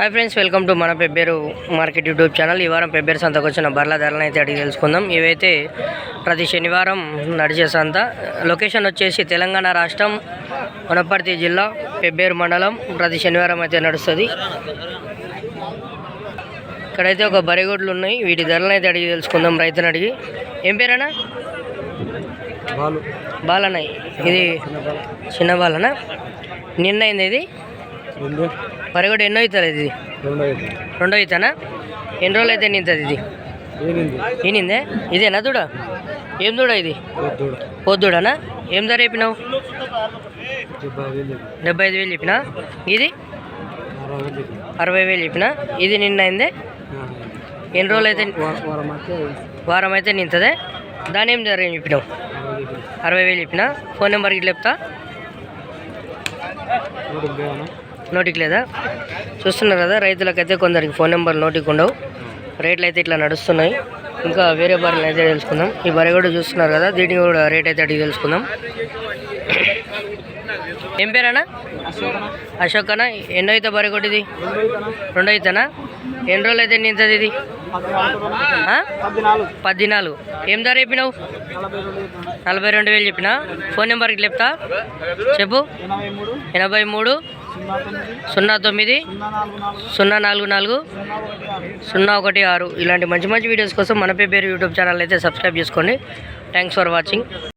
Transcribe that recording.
Hi friends welcome to మన Pebbair market YouTube channel. ఈ వారం పెబ్బేరు సంతకు వచ్చిన బర్ల ధరలను అయితే అడిగి తెలుసుకుందాం. ఇవైతే ప్రతి శనివారం నడిచే సంత. లొకేషన్ వచ్చేసి తెలంగాణ రాష్ట్రం వనపర్తి జిల్లా పెబ్బేరు మండలం. ప్రతి శనివారం అయితే నడుస్తుంది. ఇక్కడైతే ఒక బరిగొడ్లు ఉన్నాయి. వీటి ధరలను అయితే అడిగి తెలుసుకుందాం రైతుని అడిగి. ఏం పేరేనా బాలు. బాలనాయ్ ఇది చిన్న బాలనా? నిన్న అయింది ఇది? బరిగొడ్డు ఎన్నో అవుతుంది ఇది? రెండు అవుతానా? ఎన్ని రోజులు అయితే నింతది ఇది? ఏనింది ఇదేనా దూడ? ఏం దూడ ఇది? పొద్దుడు పొద్దుడనా ఏం ధర చెప్పినావు? డెబ్బై ఐదు వేలు చెప్పినా. ఇది? అరవై వేలు చెప్పినా. ఇది నిన్న అయిందే ఎన్ని రోజులు అయితే వారం అయితే నింతదే దాని ఏం ధర ఏం చెప్పినావు? అరవై వేలు చెప్పినా. ఫోన్ నెంబర్కి ఇట్లా చెప్తా? నోటికి లేదా? చూస్తున్నారు కదా రైతులకైతే కొందరికి ఫోన్ నెంబర్ నోటికి ఉండవు. రేట్లు అయితే ఇట్లా నడుస్తున్నాయి. ఇంకా వేరే బర్రెలు అయితే తెలుసుకుందాం. ఈ బర్రె కూడా చూస్తున్నారు కదా దీనికి కూడా రేట్ అయితే అడిగి తెలుసుకుందాం. ఏం పేరేనా అశోక్ అన్న ఎన్నో అయితే బర్రె కొట్టిది? రెండో అయితేనా? ఎన్ని రోజులు అయితే నింతది ఇది? పద్నాలుగు. ఏం ధర చెప్పినావు? నలభై రెండు వేలు చెప్పినా? ఫోన్ నెంబర్కి చెప్తా. చెప్పు. ఎనభై మూడు. సున్నా తొమ్మిది సున్నా నాలుగు నాలుగు సున్నా ఒకటి ఆరు. సున్నా ఒకటి ఆరు ఇలాంటి మంచి మంచి వీడియోస్ కోసం మన పేరు యూట్యూబ్ ఛానల్ అయితే సబ్స్క్రైబ్ చేసుకోండి. Thanks for watching